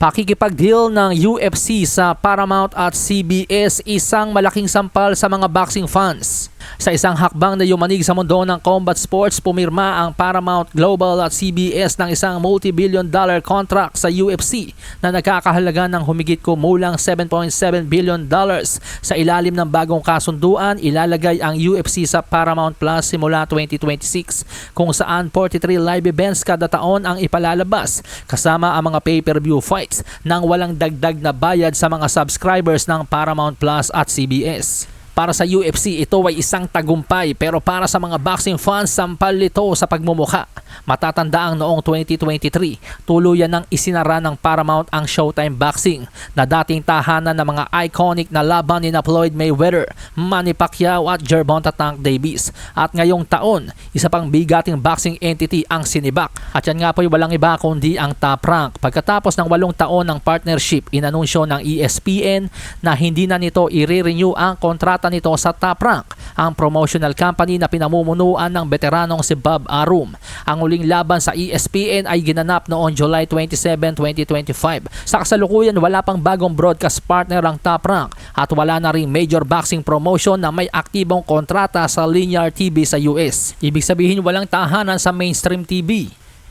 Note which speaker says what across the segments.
Speaker 1: Pakikipag-deal ng UFC sa Paramount at CBS isang malaking sampal sa mga boxing fans. Sa isang hakbang na yumanig sa mundo ng combat sports, pumirma ang Paramount Global at CBS ng isang multi-billion dollar contract sa UFC na nagkakahalaga ng humigit kumulang 7.7 billion dollars. Sa ilalim ng bagong kasunduan, ilalagay ang UFC sa Paramount Plus simula 2026 kung saan 43 live events kada taon ang ipalalabas kasama ang mga pay-per-view fights nang walang dagdag na bayad sa mga subscribers ng Paramount Plus at CBS. Para sa UFC, ito ay isang tagumpay pero para sa mga boxing fans, sampal ito sa pagmumukha. Matatanda ang noong 2023, tuluyan ng isinara ng Paramount ang Showtime Boxing na dating tahanan ng mga iconic na laban ni Floyd Mayweather, Manny Pacquiao at Gervonta Tank Davis. At ngayong taon, isa pang bigating boxing entity ang sinibak. At yan nga po ay walang iba kundi ang Top Rank. Pagkatapos ng walong taon ng partnership, inanunsyo ng ESPN na hindi na nito i-renew ang kontrata nito sa Top Rank, ang promotional company na pinamumunuan ng veteranong si Bob Arum. Ang uling laban sa ESPN ay ginanap noong July 27, 2025. Sa kasalukuyan, wala pang bagong broadcast partner ang Top Rank at wala na ring major boxing promotion na may aktibong kontrata sa linear TV sa US. Ibig sabihin walang tahanan sa mainstream TV.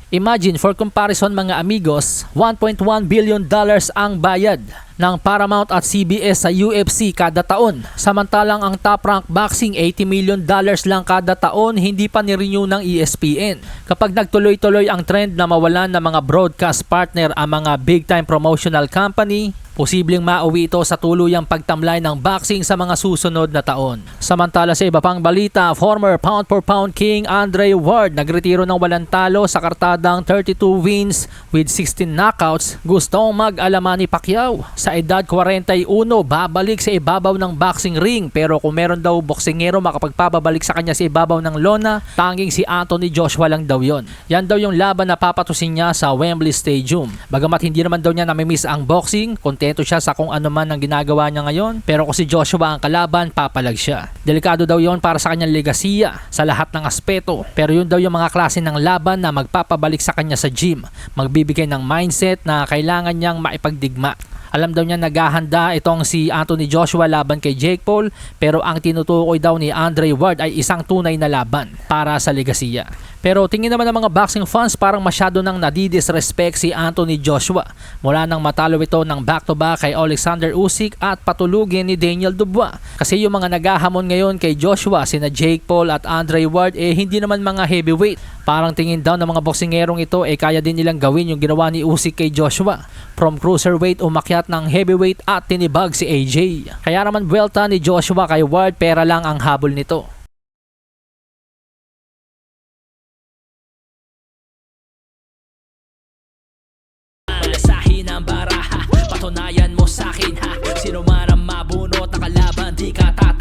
Speaker 1: Imagine for comparison mga amigos, 1.1 billion dollars ang bayad ng Paramount at CBS sa UFC kada taon. Samantalang ang Top Rank Boxing 80 million dollars lang kada taon hindi pa ni-renew ng ESPN. Kapag nagtuloy-tuloy ang trend na mawalan ng mga broadcast partner ang mga big time promotional company, posibleng mauwi ito sa tuluyang pagtamlay ng boxing sa mga susunod na taon. Samantala sa iba pang balita, former pound for pound king Andre Ward nagretiro ng walang talo sa kartadang 32 wins with 16 knockouts. Gustong mag-alaman ni Pacquiao. Sa edad 41, babalik sa ibabaw ng boxing ring pero kung meron daw boksingero makapagpababalik sa kanya sa ibabaw ng lona, tanging si Anthony Joshua lang daw yon. Yan daw yung laban na papatusin niya sa Wembley Stadium. Bagamat hindi naman daw niya namimiss ang boxing, kontento siya sa kung ano man ang ginagawa niya ngayon, pero kung si Joshua ang kalaban, papalag siya. Delikado daw yon para sa kanyang legasiya sa lahat ng aspeto, pero yun daw yung mga klase ng laban na magpapabalik sa kanya sa gym, magbibigay ng mindset na kailangan niyang maipagdigma. Alam daw niya naghahanda itong si Anthony Joshua laban kay Jake Paul pero ang tinutukoy daw ni Andre Ward ay isang tunay na laban para sa legasiya. Pero tingin naman ng mga boxing fans parang masyado nang nadidisrespect si Anthony Joshua mula nang matalo ito ng back-to-back kay Alexander Usyk at patulugin ni Daniel Dubois. Kasi yung mga naghahamon ngayon kay Joshua sina Jake Paul at Andre Ward eh hindi naman mga heavyweight. Parang tingin daw ng mga boksingerong ito eh kaya din nilang gawin yung ginawa ni Usyk kay Joshua. From cruiserweight umakyat ng heavyweight at tinibag si AJ. Kaya naman buwelta ni Joshua kay Ward pera lang ang habol nito. patunayan mo sa akin ha? Sino man ang mabunot na kalaban di ka tatakot